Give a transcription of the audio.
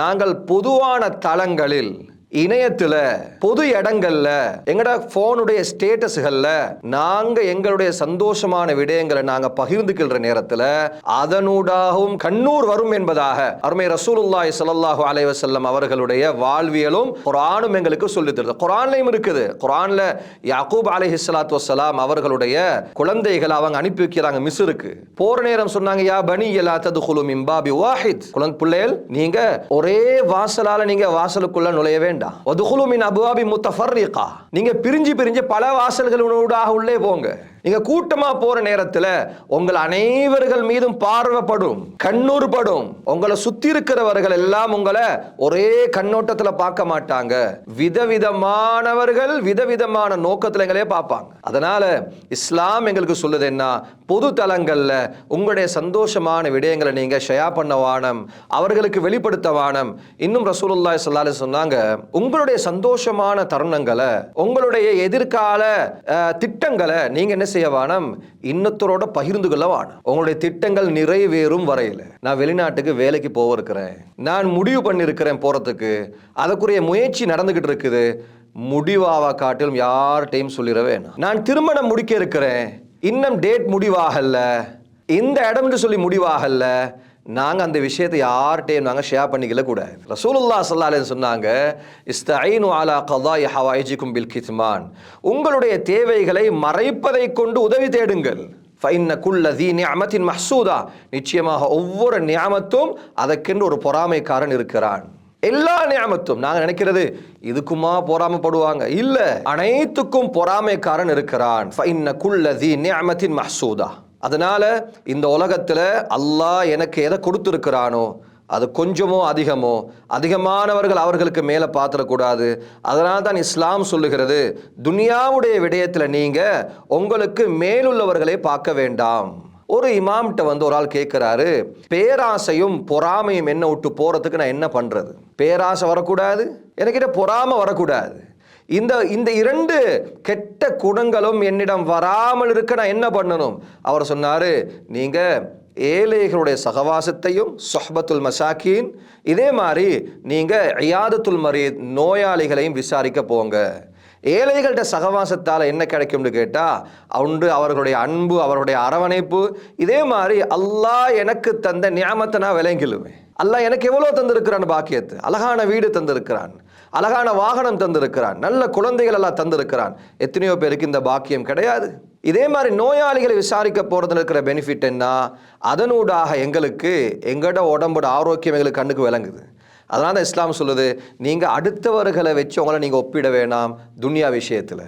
நாங்கள் பொதுவான தளங்களில் இணையத்துல பொது இடங்கள்ல எங்கட போனுடைய ஸ்டேட்டஸ்கள்ல நாங்க எங்களுடைய சந்தோஷமான விடயங்களை நாங்க பகிர்ந்துக்கிற நேரத்துல அதனூடாகவும் கண்ணூர் வரும் என்பதாக அருமை ரசூலுல்லாய் சல்லாஹூ அலைவசல்லம் அவர்களுடைய வாழ்வியலும் குரானும் எங்களுக்கு சொல்லி தருது. குரான்லையும் இருக்குது. குரான்ல யாக்கூப் அலைஹிஸ்ஸலாத்து வஸ்ஸலாம் அவர்களுடைய குழந்தைகள் அவங்க அனுப்பி வைக்கிறாங்க. மிஸ்ருக்கு போற நேரம் சொன்னாங்க யா பனி எல்லா ததுகுலு மின் பாபி வாஹித். குழந்தை பிள்ளைகள் நீங்க ஒரே வாசலால நீங்க வாசலுக்குள்ள நுழைய வேண்டாம். ஒதுகுலுமின் அபுவாபி முத்தஃபர்ரிகா. நீங்க பிரிஞ்சு பிரிஞ்சு பல வாசல்களூடாக உள்ளே போங்க. நீங்க கூட்டமா போற நேரத்துல உங்கள் அனைவர்கள் மீதும் பார்வைப்படும் கண்ணூர் படும் உங்களை சுத்தி இருக்கிறவர்கள் எல்லாம் உங்களை ஒரே கண்ணோட்டத்துல பார்க்க மாட்டாங்க. விதவிதமானவர்கள் விதவிதமான நோக்கத்துல எங்களே பார்ப்பாங்க. அதனால இஸ்லாம் எங்களுக்கு சொல்லுது என்ன பொது தலங்கள்ல உங்களுடைய சந்தோஷமான விடயங்களை நீங்க ஷயா பண்ண வானம் அவர்களுக்கு வெளிப்படுத்த வானம். இன்னும் ரசூலுல்லாஹி சொல்லாலே சொன்னாங்க உங்களுடைய சந்தோஷமான தருணங்களை உங்களுடைய எதிர்கால திட்டங்களை நீங்க என்ன செய்ய வேணாம் இன்னத்தரோட பகிர்ந்து கொள்ள வேணாம் உங்களுடைய திட்டங்கள் நிறைவேறும் வரையில். நான் வெளிநாட்டுக்கு வேலைக்கு போக இருக்கிறேன் நான் முடிவு பண்ணியிருக்கிறேன் போறதுக்கு. அதற்குரிய முயற்சி நடந்துகிட்டு இருக்குது. முடிவாவா காட்டிலும் யார்கிட்டையும் சொல்லிட வேணாம். நான் திருமணம் முடிக்க இருக்கிறேன். இன்னும் டேட் முடிவாகல. இந்த இடம்னு சொல்லி முடிவாகல. நாங்கள் அந்த விஷயத்தை யார்கிட்டையும் நாங்கள் ஷேர் பண்ணிக்கல கூடாது ரசூலுல்லா சல்லாலேன்னு சொன்னாங்க இஸ்தஈனு அலா கதா ஹவாயிஜிக்கும் பில் கித்மான். உங்களுடைய தேவைகளை மறைப்பதை கொண்டு உதவி தேடுங்கள். ஃபைன்ன குல்லதி நியமத்தின் மஹசூதா. நிச்சயமாக ஒவ்வொரு நியாமத்தும் அதற்கென்று ஒரு பொறாமைக்காரன் இருக்கிறான். எல்லா நியாமத்தும் நாங்கள் நினைக்கிறது இதுக்குமா பொறாமைப்படுவாங்க? இல்லை அனைத்துக்கும் பொறாமைக்காரன் இருக்கிறான். ஃபைன்ன குல்ல நியமத்தின் மஹசூதா. அதனால் இந்த உலகத்தில் அல்லாஹ் எனக்கு எதை கொடுத்துருக்கிறானோ அது கொஞ்சமோ அதிகமோ அதிகமானவர்கள் அவர்களுக்கு மேலே பார்த்துடக்கூடாது அதனால் தான் இஸ்லாம் சொல்லுகிறது துனியாவுடைய விடயத்தில் நீங்கள் உங்களுக்கு மேலுள்ளவர்களை பார்க்க வேண்டாம். ஒரு இமாம்கிட்ட வந்து ஒரு ஆள் கேட்குறாரு பேராசையும் பொறாமையும் என்ன விட்டு போகிறதுக்கு நான் என்ன பண்ணுறது பேராசை வரக்கூடாது? எனக்கிட்ட பொறாமை வரக்கூடாது. இந்த இந்த இரண்டு கெட்ட குணங்களும் என்னிடம் வராமல் இருக்க நான் என்ன பண்ணணும்? அவர் சொன்னாரு நீங்க ஏழைகளுடைய சகவாசத்தையும் சொஹபத்துல் மசாக்கீன் இதே மாதிரி நீங்க ஐயாதத்துல் மரீத் நோயாளிகளையும் விசாரிக்க போங்க. ஏழைகள்கிட்ட சகவாசத்தால் என்ன கிடைக்கும்னு கேட்டால் ஒன்று அவர்களுடைய அன்பு அவர்களுடைய அரவணைப்பு இதே மாதிரி அல்லாஹ் எனக்கு தந்த நியாமத்தை நான் விளங்கிலுவேன் அல்லாஹ் எனக்கு எவ்வளோ தந்திருக்கிறான் பாக்கியத்து? அழகான வீடு தந்திருக்கிறான். அழகான வாகனம் தந்திருக்கிறான். நல்ல குழந்தைகள் எல்லாம் தந்திருக்கிறான். எத்தனையோ பேருக்கு இந்த பாக்கியம் கிடையாது. இதே மாதிரி நோயாளிகளை விசாரிக்க போகிறதுல இருக்கிற பெனிஃபிட் என்ன? அதனூடாக எங்களுக்கு எங்களோட உடம்போட ஆரோக்கியம் எங்களுக்கு கண்ணுக்கு விளங்குது. அதனால தான் இஸ்லாம் சொல்லுது நீங்கள் அடுத்தவர்களை வச்சு உங்களை நீங்கள் ஒப்பிட வேணாம் துன்யா விஷயத்தில்.